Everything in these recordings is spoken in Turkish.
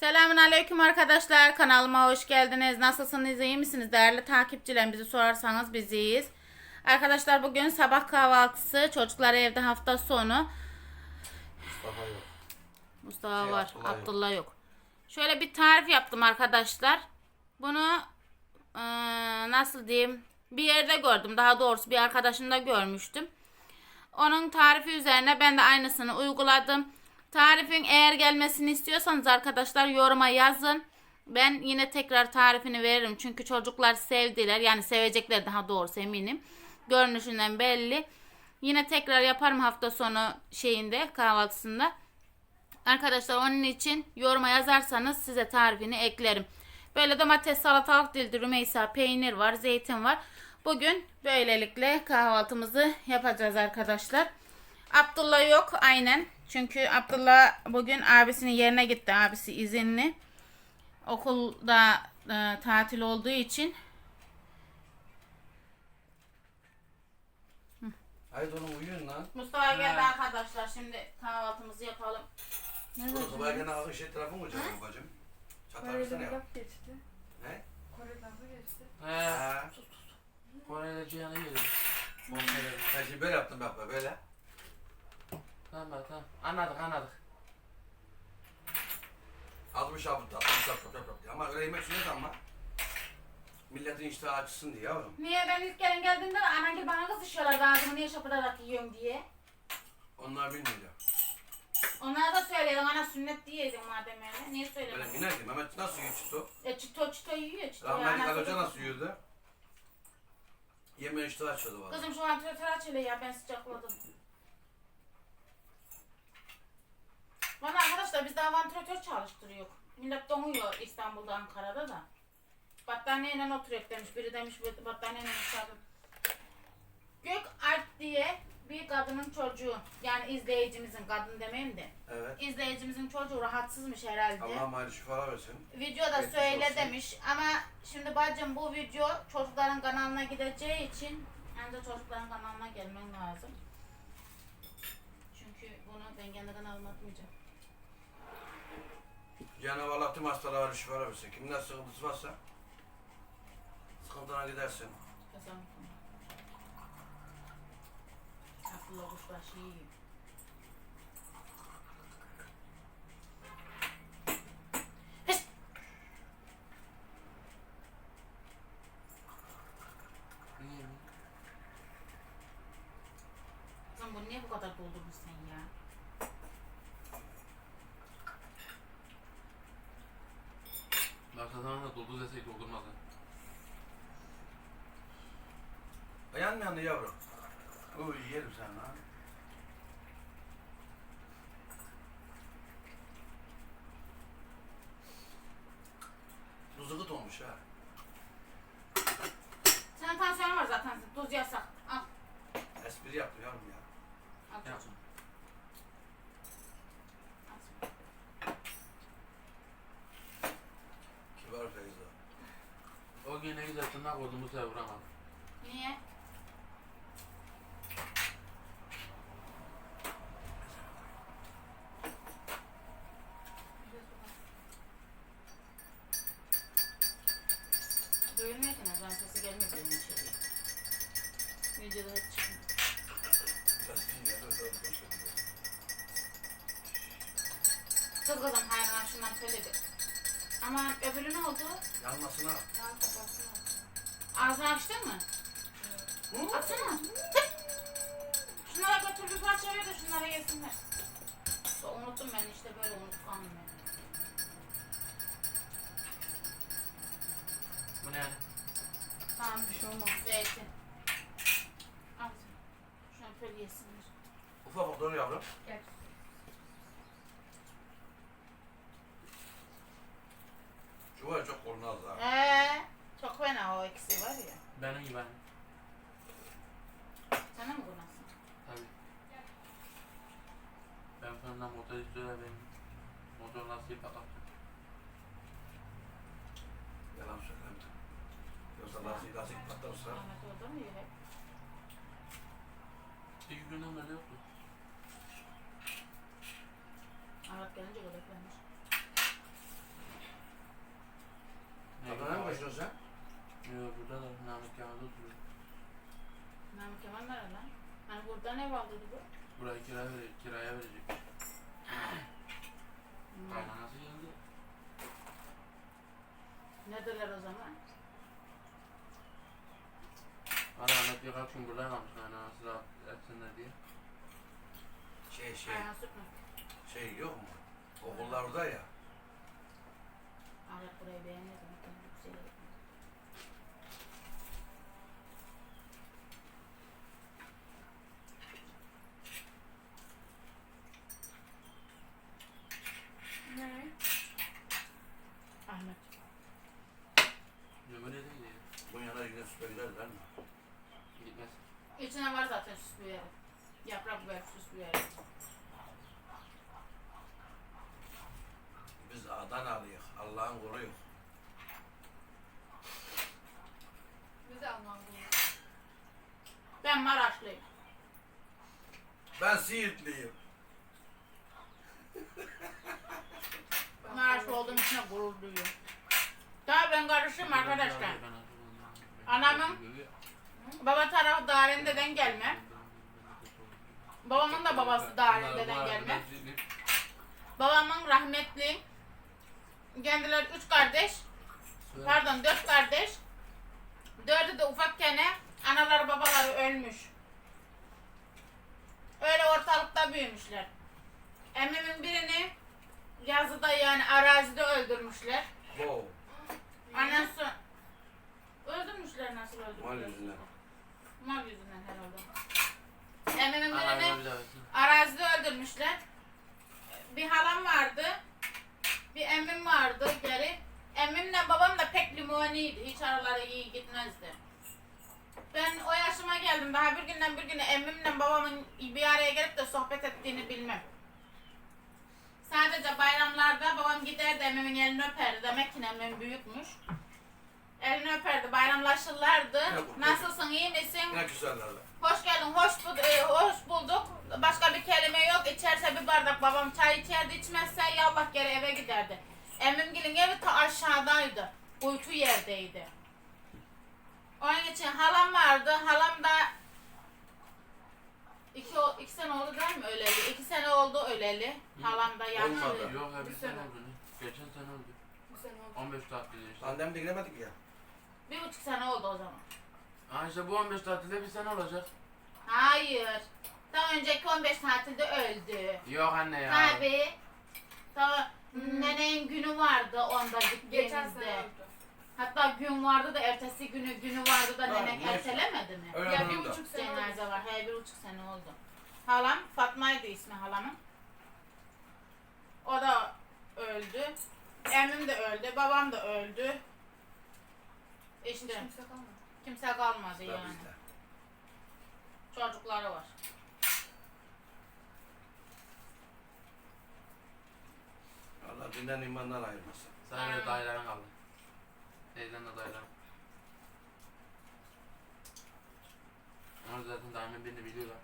Selamun Aleyküm arkadaşlar. Kanalıma hoş geldiniz. Nasılsınız? iyi misiniz? Değerli takipçilerim bizi sorarsanız biz iyiyiz. Arkadaşlar bugün sabah kahvaltısı. Çocuklar evde hafta sonu. Mustafa yok. Mustafa Şey, var. Abdullah yok. Abdullah yok. Şöyle bir tarif yaptım arkadaşlar. Bunu eee, nasıl diyeyim? Bir yerde gördüm. Daha doğrusu bir arkadaşımda görmüştüm. Onun tarifi üzerine ben de aynısını uyguladım. Tarifin eğer gelmesini istiyorsanız arkadaşlar yoruma yazın. Ben yine tekrar tarifini veririm. Çünkü çocuklar sevdiler. Yani sevecekler daha doğrusu eminim. Görünüşünden belli. Yine tekrar yaparım hafta sonu şeyinde kahvaltısında. Arkadaşlar onun için yoruma yazarsanız size tarifini eklerim. Böyle domates, salatalık dildi, rümeysa, peynir var, zeytin var. Bugün böylelikle kahvaltımızı yapacağız arkadaşlar. Abdullah yok aynen. Çünkü Abdullah bugün abisinin yerine gitti. Abisi izinli. Okulda e, tatil olduğu için. Haydi oğlum uyuyun lan. Mustafa geldi arkadaşlar. Şimdi kahvaltımızı yapalım. Oğlum sabah gene ağır şey tarafı mı canım bacım? Çatar mısın ya? geçti. Ne? Kore'den de geçti. He. Kore'de Cihan'a geliyor. Sen şimdi böyle yaptın bak bak böyle. Tamam tamam. Anladık anladık. Azmış abi tatlı yap yap yap yap. Ama öyle yemek sünnet ama. Milletin iştahı açsın diye yavrum. Niye ben ilk gelin geldiğimde annem bana kızışıyorlardı ağzımı niye şapırarak yiyorum diye. Onlar bilmiyor. Onlara da söyledim ana sünnet diyeydim madem öyle. Niye Böyle söylemedin? miner ki Mehmet nasıl yiyor çıtı? Ya çito çito yiyor çito. Rahmetli Anası- Karaca nasıl yiyordu? Yemeğin iştahı açıyordu valla. Kızım şu vantilatör aç hele ya ben sıcakladım. Bana arkadaşlar biz daha vantilatör çalıştırıyor. Millet donuyor İstanbul'da Ankara'da da. Battaniyeyle oturuyor demiş. Biri demiş "Bu battaniyeyle yaşadım. Gök Alp diye bir kadının çocuğu. Yani izleyicimizin kadın demeyeyim de. Evet. İzleyicimizin çocuğu rahatsızmış herhalde. Allah'ım hayırlı şifalar versin. Videoda Geçmiş söyle olsun. demiş ama şimdi bacım bu video çocukların kanalına gideceği için önce çocukların kanalına gelmen lazım. Çünkü bunu ben kendi kanalıma atmayacağım. Cenab-ı Allah tüm hastalara şifalar versin. Kimden sıkıntısı varsa sıkıntına gidersin. Kazan. Akıllı kuşbaşı. Hış! Niye mi? Kızım bunu niye bu kadar doldurdun sen ya? Başka zaman da doldu desek doldurmaz ha. Ayağın mı yandı yavrum? Uy yerim sen lan. Tuzu gıt olmuş ha. Senin tansiyonun var zaten. Tuz yasak. Al. Espri yaptım yavrum ya. Al Yapma. çocuğum. Al. Kibar Feyza. O gün ne güzel tırnak oldu bu sefer vuramadım. Niye? Şunlara yesinler. So, unuttum ben işte böyle unutkanım ben. Bu ne? Tamam bir şey olmaz. Zeytin. Al. Şunu böyle yesinler. Ufak ufak dur yavrum. Gel. Ya çok kurnaz ha. Ee, Lastik lastik patlamışlar. İki günden beri yoktu. Arap gelince göbeklenmiş. Adana'ya mı başlıyorsun sen? Yok burada da Namık Kemal'de oturuyor. Namık Kemal nerede lan? Hani buradan ev aldıydı bu. Burayı kiraya, vere, kiraya verecek. Hmm. Kaynanası geldi. Ne derler o zaman? Birkaç gün burada kalmış. Yani nasıl rahat etsinler diye. Şey şey şey yok mu? Okullar orada ya. Ahmet burayı beğeniyor. zaten yükseliyor. Ne? Ahmet. Ömür de değil. Bu yana yine süper giderler mi? Gitmez. İçine var zaten süs bir yeri. Yaprak biber süs bir yeri. Biz Adanalıyız. Allah'ın kuluyuz. Biz de Alman bunu. Ben Maraşlıyım. Ben Siirtliyim. Maraşlı olduğum için gurur duyuyorum. Daha ben karışım arkadaşlar. Anamın- Baba tarafı Darende'den gelme. Babamın da babası Darende'den gelme. Babamın rahmetli. Kendileri üç kardeş. Pardon dört kardeş. Dördü de ufakken anaları babaları ölmüş. Öyle ortalıkta büyümüşler. Emmimin birini yazıda yani arazide öldürmüşler. Wow. Annesi öldürmüşler nasıl öldürmüşler? Mal yüzünden. Mal yüzünden herhalde. Emmimin birini arazide öldürmüşler. Bir halam vardı. Bir emmim vardı geri. Emmimle babam da pek limoniydi. Hiç araları iyi gitmezdi. Ben o yaşıma geldim. Daha bir günden bir güne emmimle babamın bir araya gelip de sohbet ettiğini bilmem. Sadece bayramlarda babam giderdi emmimin elini öperdi. Demek ki emmim büyükmüş. Elini öperdi, bayramlaşırlardı. Bu- Nasılsın, iyi misin? Yine küserlerle. Hoş geldin, hoş, bul e, hoş bulduk. Başka bir kelime yok. İçerse bir bardak babam çay içerdi, içmezse yallah geri eve giderdi. Emmimgilin evi ta aşağıdaydı. Uyku yerdeydi. Onun için halam vardı. Halam da iki, iki sene oldu değil mi öleli? İki sene oldu öleli. Halam da yaşlı. Olmadı. Yok ya bir Bir sene sene. oldu ne? Geçen sene oldu. Bu sene oldu. 15 tatil işte. Annem de giremedik ya. Bir buçuk sene oldu o zaman. Ha işte bu 15 tatilde bir sene olacak. Hayır. Daha önceki 15 tatilde öldü. Yok anne ya. Tabii. Tabii. Nenenin günü vardı onda Geçen gittiğimizde. sene oldu. Hatta gün vardı da ertesi günü günü vardı da nenek neyse. ertelemedi mi? Öyle Ya bir durumda. buçuk sene. Cenaze var. He bir buçuk sene oldu. Halam Fatma'ydı ismi halamın. O da öldü. Emmim de öldü. Babam da öldü. İşte Kimse kalmadı. kimse kalmadı Sıra yani. bizde. Çocukları var. Allah dinden imandan ayırmasın. Sadece Ha. dayıların kaldı. Teyzenle dayıların. Ama zaten dayımın birini biliyorlar.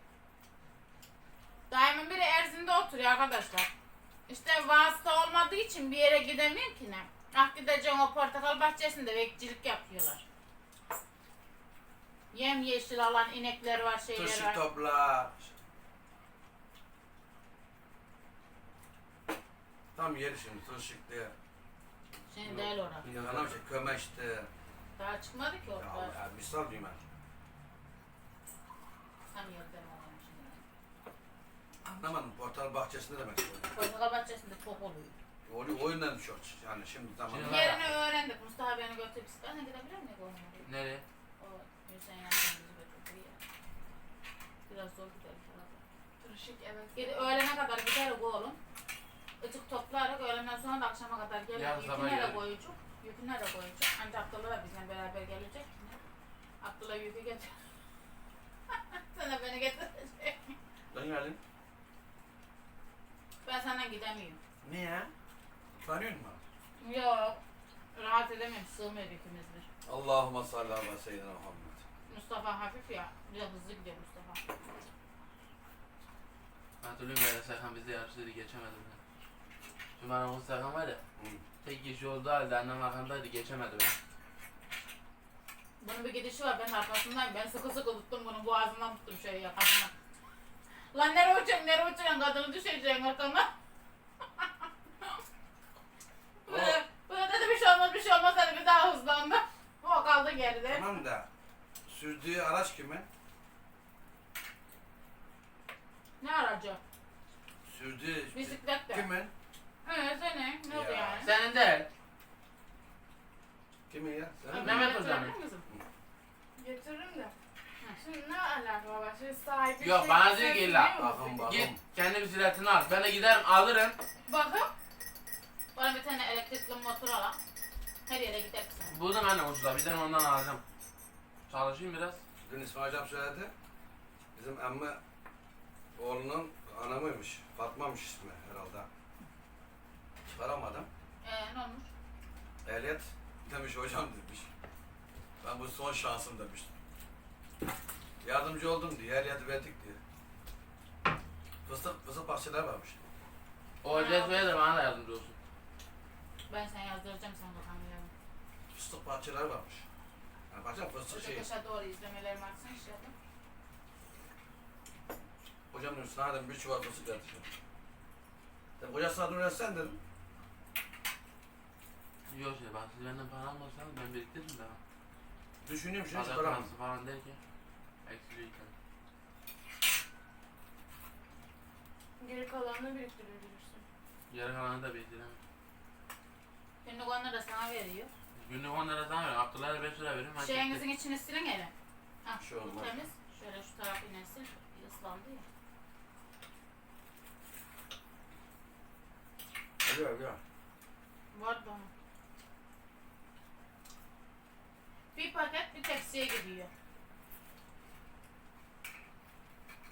Daimin biri Erzin'de oturuyor arkadaşlar. İşte vasıta olmadığı için bir yere gidemiyor ki ne. Ah gideceğim o portakal bahçesinde bekçilik yapıyorlar. Yem yeşil alan inekler var şeyler Turşu var. topla. Tam yeri şimdi turşuklu. Şimdi değil orası. Anam şey kömeşti. Daha çıkmadı ki Ya, orada. ya misal diyeyim ben. Tam yerden alalım şimdi. Anlamadım. Portal bahçesinde demek istiyorum. Portakal bahçesinde çok oluyor. Oyun, oyundan çok yani şimdi tamam. Şimdi- Yerini öğrendik. Mustafa beni götürüp istersen gidebilir miyim onlara? Nereye? O Hüseyin Yankan bizi götürdü ya. Biraz zor gidelim herhalde. Turşik evet. Gidi öğlene kadar gideriz oğlum. Icık toplarız. Öğlenden sonra da akşama kadar gelir. Yarın sabah Yükü nereye gelir. koyacak? Yükü nereye koyacak? Ancak Abdullah da bizimle beraber gelecek. Abdullah yükü getir. Sana beni getirecek. Lan geldin. Ben senden gidemiyorum. Niye? Tanıyor musun? Yok. Rahat edemiyorum. Sığmıyor yükümüzdir. Allahümme salli ala seyyidina Muhammed. Mustafa hafif ya. Biraz hızlı gidiyor Mustafa. Hatırlıyorum ya Serkan bizde yarıştıydı geçemedi. Şimdi aramızda Serkan var ya. Hı. Tek kişi olduğu halde annem arkamdaydı geçemedi beni. Bunun bir gidişi var. Ben arkasındayım. Ben sıkı sıkı tuttum bunu. Boğazından tuttum şöyle yakasına. Lan nereye uçuyorsun? Nereye uçuyorsun? Kadını düşeceksin arkana. Böyle, böyle dedi bir şey olmaz bir şey olmaz dedi bir daha hızlı Tamam da sürdüğü araç kimin? Ne aracı? Sürdüğü Bisiklet de. kimin? Evet senin. Ne oldu Ya. yani? Senin değil. Kimin ya? Senin Mehmet mi? Hoca'nın. misin? Getiririm de. Şimdi ne alaka var? Şimdi sahibi Yok, şey- bana diyor ki sen illa, biliyor musun? Bakın bakın. Git kendi bisikletini al. Ben de giderim alırım. Bakın. Bana bir tane elektrikli motor al. Her yere gidersin. Buldum anne ucuza. Bir tane ondan alacağım. Çalışayım biraz. Dün İsmail Hocam söyledi. Bizim emmi oğlunun anamıymış. Fatma'mış ismi herhalde. Çıkaramadım. Ee, ne olmuş? Ehliyet demiş hocam demiş. Ben bu son şansım demiş. Yardımcı oldum diye, ehliyeti verdik diye. Fıstık, fıstık bahçeler varmış. O hocaya söyle de bana da yardımcı olsun. Ben sana yazdıracağım sana bakalım yarın. Fıstık bahçeler varmış. Yani bahçe fıstık şey. Ötekeşe doğru izlemelerimi atsın inşallah. Hocam dedim sana dedim bir çuval fıstık yatışıyor. Dedim hocasına versen dedim. Yok şey bak siz benden para almasanız ben biriktiririm de. Düşünüyorum şimdi Para çıkaramam. parası falan derken. Eksiliyken. Geri kalanını biriktirebilirsin. Yarı kalanı da biriktiremem. Günlük onları da sana veriyor. Günlük 10 lira sana veriyorum. Abdullah'a 5 lira veriyorum. hadi Şeyinizin gitti. içini silin hele. Ah, Şu bu olmaz. temiz. Şöyle şu tarafı yine sil. Islandı ya. Geliyor geliyor. Var bana. Bir paket bir tepsiye gidiyor.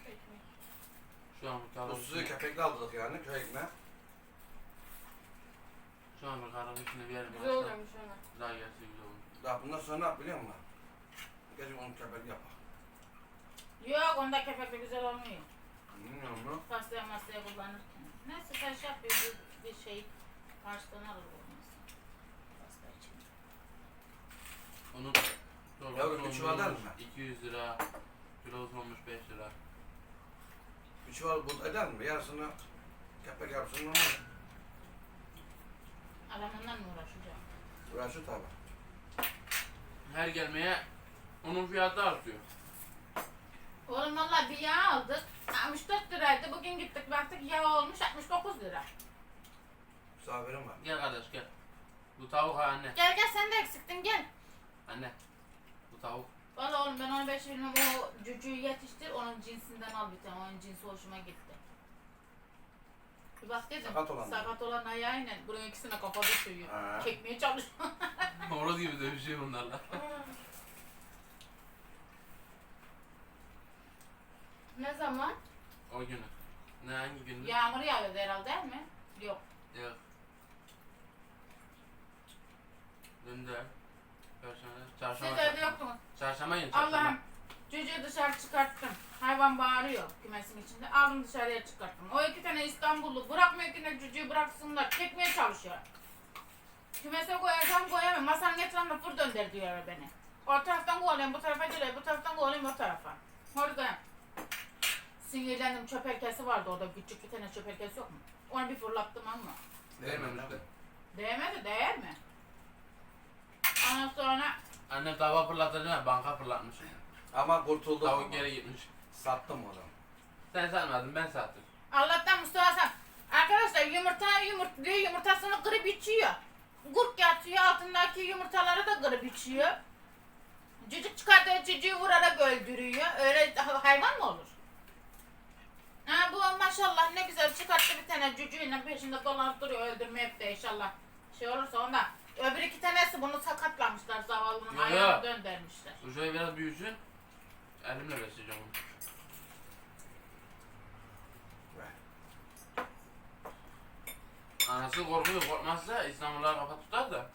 Ekmek. Şu an bir kahve Usuzu kepekli aldık yani köy ekmeği. Şu an bir içinde bir yerim. Güzel oluyormuş ona. Daha gelse güzel olur. Daha bundan sonra ne yap biliyor musun? Gece onu kepek yap. Yok onda kepekli güzel olmuyor. Bilmiyorum mu? Pastaya masaya kullanırken. Neyse sen şey yap bir, bir, şey karşılığını alır olmasın. Pasta için. Onun Yavrum, çorbası bir çuval der olmuş mi? 200 lira. Kilosu olmuş 5 lira. Bir çuval eder mi? Yarısını kepek yapsın ama Adamından mı uğraşacağım? uğraşır tabi. Her gelmeye onun fiyatı artıyor. Oğlum valla bir yağ aldık. 64 liraydı. Bugün gittik baktık yağ olmuş 69 lira. Misafirim var. Gel kardeş gel. Bu tavuk ha anne. Gel gel sen de eksiktin gel. Anne. Bu tavuk. Valla oğlum ben onu beş bilmem o cücüğü yetiştir onun cinsinden al bir tane onun cinsi hoşuma gitti. Bir bak dedim Sakat olan sakat olan ayağıyla bunun ikisine kafada suyuyor. Ha. Çekmeye çalışıyor. Horoz gibi de bir şey bunlarla. Ne zaman? O günü. Ne hangi gündü? Yağmur yağıyordu herhalde değil mi? Yok. Yok. Dün de. Perşembe. Çarşamba. evde yoktunuz. Çarşamba yine çarşamba. Allah'ım çocuğu dışarı çıkarttım. Hayvan bağırıyor kümesin içinde. Aldım dışarıya çıkarttım. O iki tane İstanbullu bırakmıyor ki ne çocuğu bıraksınlar. Çekmeye çalışıyor. Kümese koyacağım koyamam. Masanın etrafında fır dönder diyor beni. O taraftan kovalayayım bu tarafa geliyor. Bu taraftan kovalayayım o tarafa. Orada sinirlendim çöperkesi vardı orada. Küçük bir tane çöperkesi yok mu? Onu bir fırlattım ama. Değmemiş de. Değmedi değer mi? Ondan sonra Annem tava fırlatacak ama banka fırlatmış. Ama kurtuldum. Tavuk geri gitmiş. Sattım onu. Sen satmadın ben sattım. Allah'tan Mustafa sen. Arkadaşlar yumurta yumurtluyor yumurtasını kırıp içiyor. Gurk yatıyor altındaki yumurtaları da kırıp içiyor. Cücük çıkardığı cücüğü vurarak öldürüyor. Öyle ha- hayvan mı olur? Ha bu maşallah ne güzel çıkarttı bir tane cücüğüyle peşinde dolanıp duruyor öldürmeyip de inşallah. Şey olursa onda. Öbür iki tanesi bunu sakatlamışlar zavallının yo. ayağını döndürmüşler. Şöyle biraz büyüsün. Elimle besleyeceğim onu. Anası korkuyor korkmazsa İstanbul'a kafa tutar da.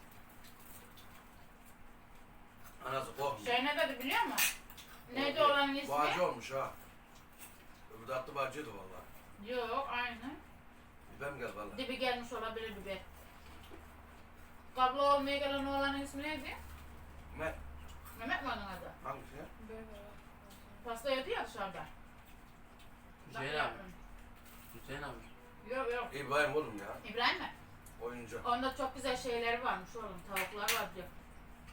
Anası korkmuyor. Şey ne dedi biliyor musun? Neydi Korkuyor. olanın ismi? Bağcı olmuş ha. Öbür de attı bağcıydı valla. Yok aynı. Biber mi geldi valla? Dibi gelmiş olabilir biber. Kablo gelen oğlanın ismi neydi? Mehmet. Mehmet mi onun adı? Hangisi? Pasta yedi ya dışarıda. Hüseyin abi. Hüseyin abi. Yok yok. İbrahim oğlum ya. İbrahim mi? Oyuncu. Onda çok güzel şeyleri varmış oğlum. Tavuklar var diyor.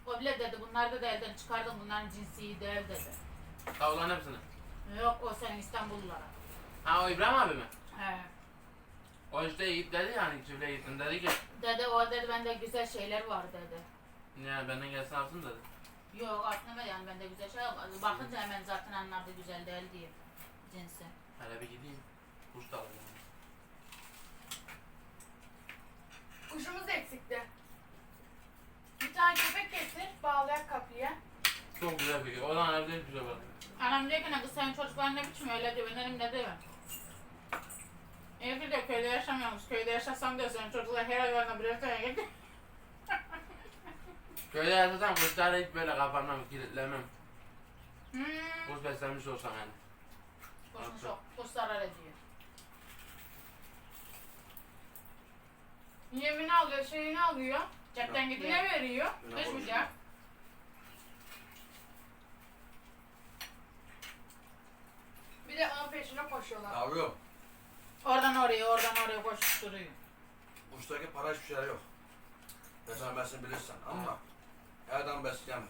O bile dedi bunları da elden çıkardım bunların cinsi değil dedi. Tavlan hepsini. Yok o senin İstanbullulara. Ha o İbrahim abi mi? He. O işte Yiğit dedi yani çiftliğe gittim dedi ki Dedi o dedi bende güzel şeyler var dedi. yani benden gelsin alsın dedi. Yok aklına yani bende güzel şey var. Bakınca hemen zaten anladı güzel değil diye cinsi. Hele bir gideyim. Kuş da alacağım. Kuşumuz eksikti. Bir tane köpek getir, bağlayak kapıya. Çok güzel fikir. O zaman evde şey var. Anam diyor ki ne kız senin çocuklar ne biçim öyle diyor. Ben dedim ne diyor. Ki diyor köyde yaşamıyormuş. Köyde yaşasam diyor senin çocuklar her hayvanla birer tane getir. Köyde yaşasam kuşlara hiç böyle kapanmam, kilitlemem. Hmm. Kuş beslenmiş olsam yani. Kuşun çok. Kuş zarar ediyor. Yemini alıyor, şeyini alıyor. Cepten gidiyor. Ne veriyor? Yine Beş. Bir de onun peşine koşuyorlar. Yavrum, Oradan oraya, oradan oraya koşturuyor. kuştaki para hiçbir şey yok. Beslenmesini bilirsen ama her adam besleyemez.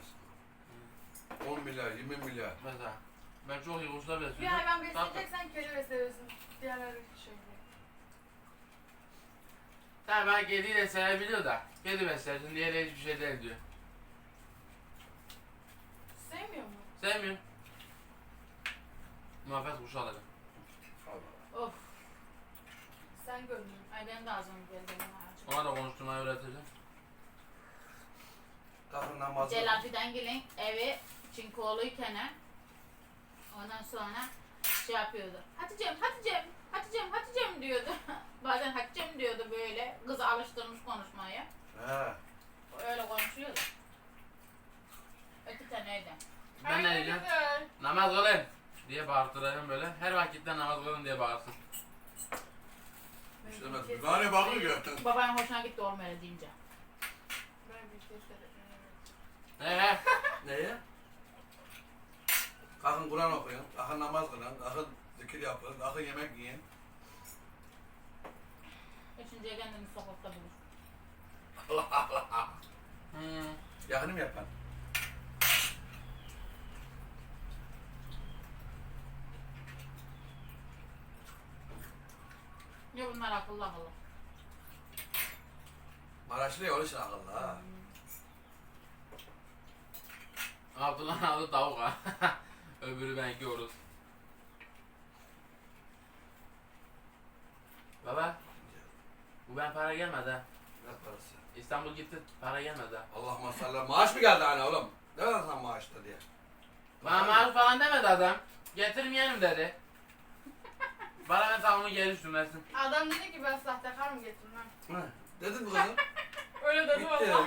10 milyar, 20 milyar. Mesela ben çok iyi Bir besliyorum. hayvan Tatlı. besleyeceksen kedi besleyebilirsin. Diğerleri şey değil. Tabii ben kediyi de sevebiliyor da. Kedi beslersin diğeri hiçbir şey değil diyor. Sevmiyor mu? Sevmiyorum. Muhabbet kuşu alacağım. Allah Of. Sen görmüyorsun. Ay benim de ağzım geldi. bana acı. Ona da konuşturmayı öğreteceğim. Kalkın namazı. Celatiden gelin evi çinkoluyken ondan sonra şey yapıyordu. Hatice'm, Hatice'm, Hatice'm, Hatice'm diyordu. Bazen Hatice'm diyordu böyle. Kızı alıştırmış konuşmaya. He. Öyle konuşuyordu. Öteki taneydi. Ben ne diyeceğim? Namaz kılın diye bağırtıracağım böyle. Her vakitte namaz kılın diye bağırsın. Ben kez- gani bakıyor. Babanın hoşuna gitti olmaya deyince. Ben bir. He he. Neye? Kalkın Kur'an okuyun, kalkın namaz kılın, kalkın zikir yapın, kalkın yemek yiyin. Üçüncüye kendini sokakta bulur. Hmm. Yakınım yapan. Ya bunlar akıllı akıllı. Maraşlı yol için akıllı ha. Abdullah'ın adı tavuk ha. Öbürü benki oruz. Baba, bu ben para gelmedi ha. Ne parası? İstanbul gitti, para gelmedi ha. Allah masallah. Maaş mı geldi hani oğlum? Ne var sen maaşta diye. Bana maaş falan demedi adam. Getirmeyelim dedi. Bana ben tavuğumu geri üstümesin. Adam dedi ki ben sahtekar mı getirmem. Hı. Dedin mi kızım? Öyle dedi Gitti. valla.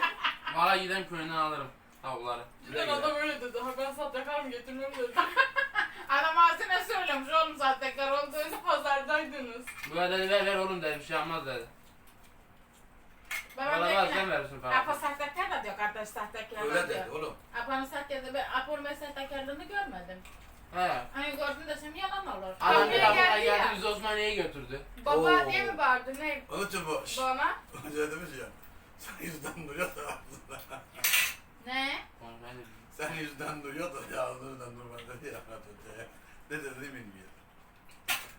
Valla gidem köyünden alırım tavukları. Cidden adam öyle dedi. Ha ben sahtekar mı getirmem dedi. Adam ağzına söylemiş oğlum sahtekar olduğunu. Pazardaydınız. Bu da dedi ver ver oğlum dedi bir şey olmaz dedi. Babam diyor var ki sen verirsin Apo falan. sahtekar da diyor kardeş sahtekar Öyle da dedi diyor. oğlum. Apo'nun sahtekar ben Apo'nun ben sahtekarlığını görmedim. He. Hani gördüm desem yalan olur. Adam bir geldi tavuğa ya. geldi bizi Osmaniye'ye götürdü. Baba Oo. diye mi bağırdı ne? Bu. Şşş. Bana. Önce demiş ya. Sen yüzden duruyor da ağzında. Ne? Konuşmayı da Sen yüzden duruyor da ya ağzından durma dedi ya. Dedi. Ne dedi bilmiyor.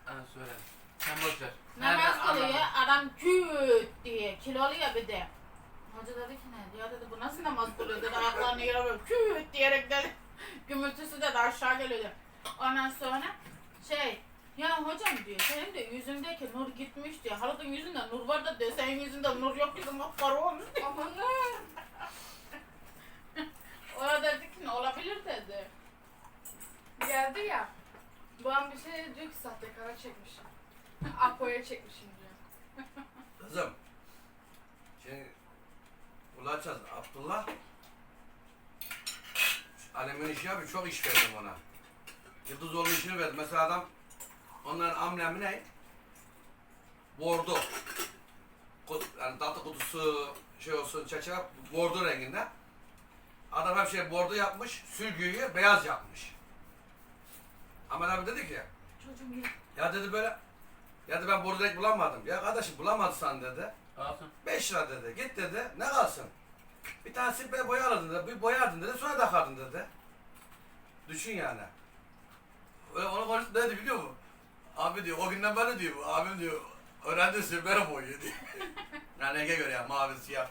Ana söyle. Sen boş ver. Namaz Nereden kılıyor anladın? adam küt diye kilolu ya bir de. Hoca dedi ki ne? Ya dedi bu nasıl namaz kılıyor dedi ayaklarını yere böyle küt diyerek dedi. Gümültüsü de aşağı geliyordu. Ondan sonra şey ya hocam diyor senin de yüzündeki nur gitmiş diyor. Halut'un yüzünde nur var da diyor senin yüzünde nur yok diyor. Kapkara olmuş diyor. Aman ne? O da dedi ki ne olabilir dedi. Geldi ya. Babam bir şey diyor ki sahtekara çekmişim. Apo'ya çekmişim diyor. Kızım. Şimdi ulaşacağız. Abdullah Alemin işi abi çok iş verdim ona. Yıldızoğlu işini verdim. Mesela adam onların amblemi ne? Bordo. Kut- Yani tatlı kutusu şey olsun çerçeve bordo renginde. Adam her şey bordo yapmış, sürgüyü beyaz yapmış. Ahmet abi dedi ki, Çocuğum ya. ya dedi böyle, ya dedi ben bordo renk bulamadım. Ya kardeşim bulamadıysan dedi, Kalsın. 5 lira dedi. Git dedi. Ne kalsın? Bir tane sprey boya alırdın dedi. Bir boyardın dedi. Sonra takardın dedi. Düşün yani. Öyle onu konuştu dedi biliyor musun? Abi diyor o günden beri diyor abim diyor öğrendi sprey boyuyor diyor. yani renge göre ya mavi siyah.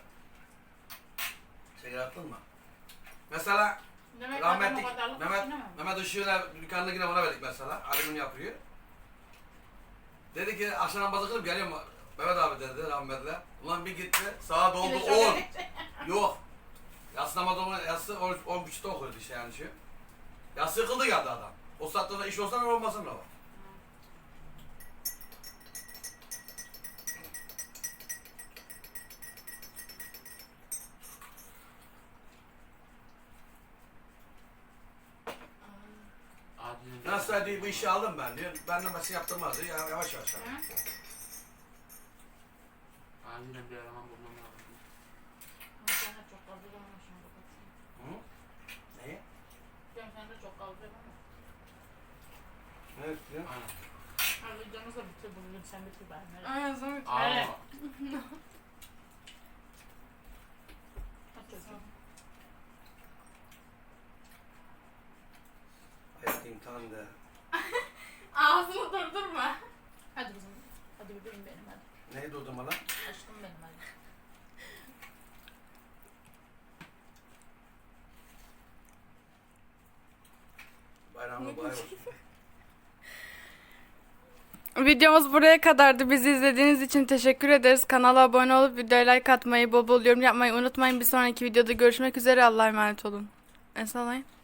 Şey yaptın mı? Mesela Demek rahmetli Mehmet. Mehmet Işık'ına dükkanını yine bana verdik mesela. Alüminyum yapıyor. Dedi ki akşam namazı kılıp geliyorum. Mehmet abi dedi rahmetli. Ulan bir gitti de şöyle 10. bir- Yok. Yatsı namazı onu yatsı 10, 10 buçukta okuyordu işte yani şu. Yatsı kıldı geldi adam. O saatte de iş olsa ne olmasın ne var. Nasıl diyor bu işi aldım ben diyor. Ben de mesela yaptırmaz diyor. Ya, yavaş yavaş. Acilen bir eleman bulmam lazım. Sen de çok kaldıramamışsın bu kadar. Hı? Neyi? Ben sen de çok kaldıramamışsın. Evet. Aynen. Ha videomuz da bitir bugün sen bitir ben. Aynen sonra Aa, Evet. Hayat imtihanı Ağzını durdurma. Hadi kızım. Hadi bebeğim benim hadi. Neyi durdum bana? Aşkım benim hadi. Mübarek olsun. Videomuz buraya kadardı. Bizi izlediğiniz için teşekkür ederiz. Kanala abone olup videoya like atmayı, bol yorum yapmayı unutmayın. Bir sonraki videoda görüşmek üzere. Allah'a emanet olun. El sallayın.